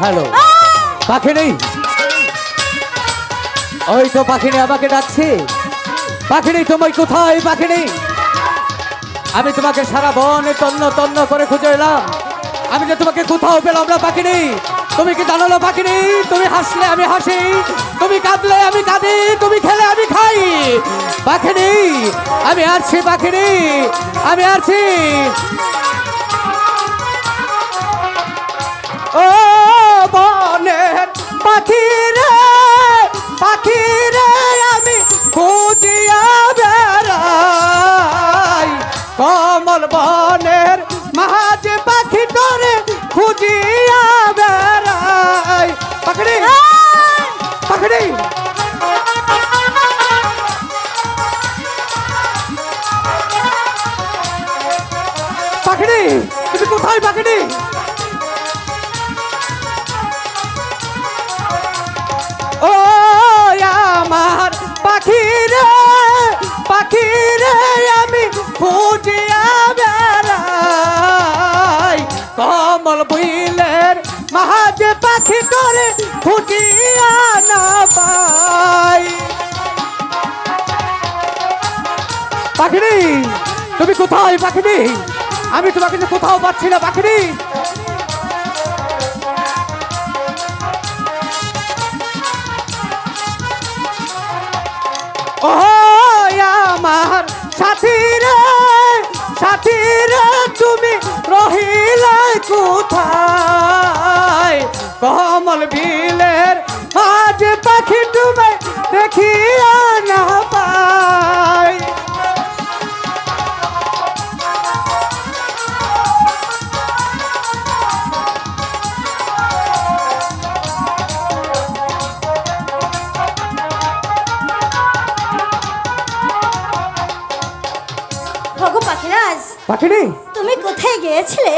Hello. পাখিনি ওই তো পাখিনি আমাকে ডাকছে। পাখিনি তোমায় কোথায় পাখিনি আমি তোমাকে সারা বনে তন্ন তন্ন করে খুঁজে এলাম। আমি যে তোমাকে কোথাও পেলাম না পাখিনি তুমি কি জানো না পাখিনি তুমি হাসলে আমি হাসি, তুমি কাঁদলে আমি কাঁদি, তুমি খেলে আমি খাই। পাখিনি আমি আসছি পাখিনি আমি আসছি ও! পাখি রে আমি খুঁজিয়া বেড়াই। কমল বনের মাঝ পাখি করে খুঁজিয়া বেড়াই। পাখড়ি পাখড়ি। পাখড়ি, তুমি কোথায় পাখড়ি? কমল বুইলের মাঝে পাখি করে খুঁজিয়া না পাই। পাখিরি তুমি কোথায় পাখিরি আমি তোমাকে যে কোথাও পাচ্ছি না পাখিরি ও আমার সাথী রে কোথায়? কমল বিলের আজ পাখি তুমি দেখিয়া না পাই ভগু পাখিরাজ পাখিনি? তুমি কোথায় গিয়েছিলে?